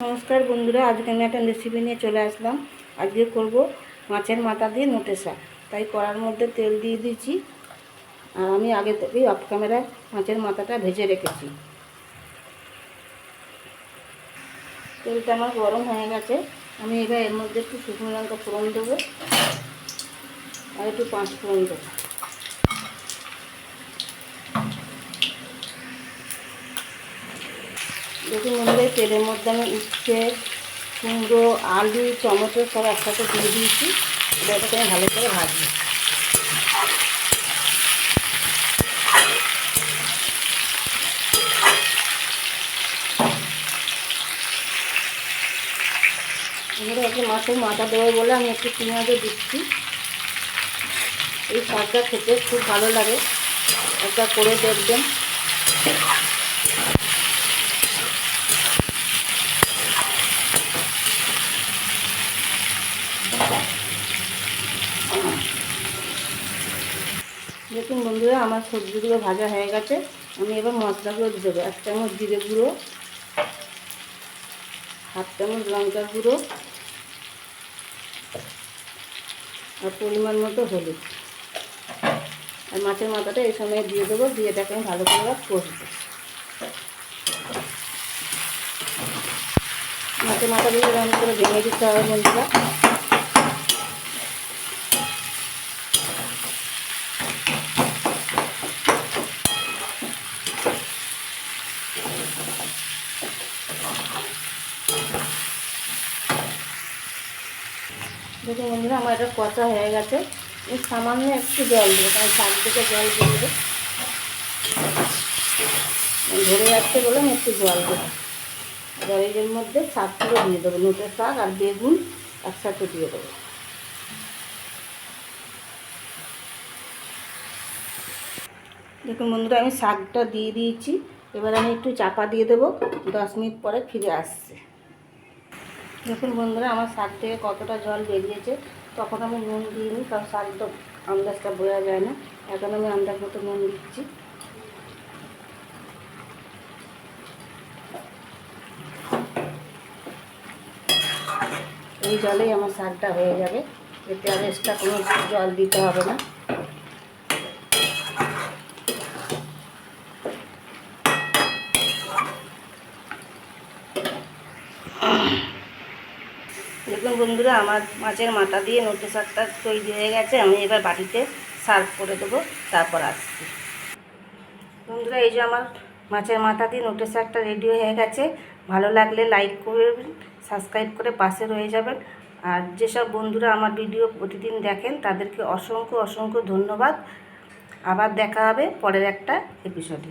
নমস্কার বন্ধুরা, আজকে আমি একটা রেসিপি নিয়ে চলে আসলাম। আজকে করব মাছের মাথা দিয়ে নোটে শাক। তাই কড়ার মধ্যে তেল দিয়ে দিয়েছি। আর আমি আগে থেকেই অফ ক্যামেরায় মাছের মাথাটা ভেজে রেখেছি। তেলটা আমার গরম হয়ে গেছে। আমি এবার এর মধ্যে একটু শুকনো লঙ্কা ফোড়ন দেবো। আর একটু পাঁচ ফোড়ন দেবো। দেখুন তেলের মধ্যে আমি উচ্ছে কুমড়ো, আলু, টমেটো সব একসাথে দিয়ে দিয়েছি। এটাকে আমি ভালো করে ভাজবো। আমরা একটু মাছের মাথা দেবো বলে আমি একটু পেঁয়াজও দিচ্ছি। এই শাকটা খেতে খুব ভালো লাগে। একটা করে দেখবেন। দেখুন বন্ধুরা, আমার সবজিগুলো ভাজা হয়ে গেছে। আমি এবার মশলাগুলো দিয়ে দেবো। এক চামচ জিরে গুঁড়ো, হাফ চামচ লঙ্কা গুঁড়ো আর পরিমাণ মতো হলুদ। আর মাছের মাথাটা এই সময় দিয়ে দেবো, দিয়ে এটাকে আমি ভালো করে কষবো। মাছের মাথা দিয়ে এরকম করে ভেঙে দিতে হবে বন্ধুরা। দেখুন বন্ধুরা, আমার এটা কষা হয়ে গেছে। সামান্য একটু জল দেবো, কারণ থেকে জল বেরোবে ধরে যাচ্ছে বলে আমি একটু জল দেবো। জলের মধ্যে শাকগুলো দিয়ে দেবো নোটের শাক আর বেগুন একসাথে দিয়ে দেবো। দেখুন বন্ধুরা, আমি শাকটা দিয়ে দিয়েছি। এবার আমি একটু চাপা দিয়ে দেবো, দশ মিনিট পরে ফিরে আসছে। দেখুন বন্ধুরা, আমার শাক থেকে কতটা জল বেরিয়েছে, তখন আমি নুন দিইনি, কারণ শাক তো আন্দাজটা বোঝা যায় না। এখন আমি আন্দাজ মতো নুন দিচ্ছি। এই জলেই আমার শাকটা হয়ে যাবে। এতে আর এক্সট্রা কোনো জল দিতে হবে না দেখুন বন্ধুরা, আমার মাছের মাথা দিয়ে নোটে শাকটা তৈরি হয়ে গেছে। আমি এবার বাটিতে সার্ভ করে দেবো, তারপর আসছি। বন্ধুরা, এই যে আমার মাছের মাথা দিয়ে নোটে শাকটা রেডি হয়ে গেছে। ভালো লাগলে লাইক করবেন, সাবস্ক্রাইব করে পাশে রয়ে যাবেন। আর যেসব বন্ধুরা আমার ভিডিও প্রতিদিন দেখেন, তাদেরকে অসংখ্য অসংখ্য ধন্যবাদ। আবার দেখা হবে পরের একটা এপিসোডে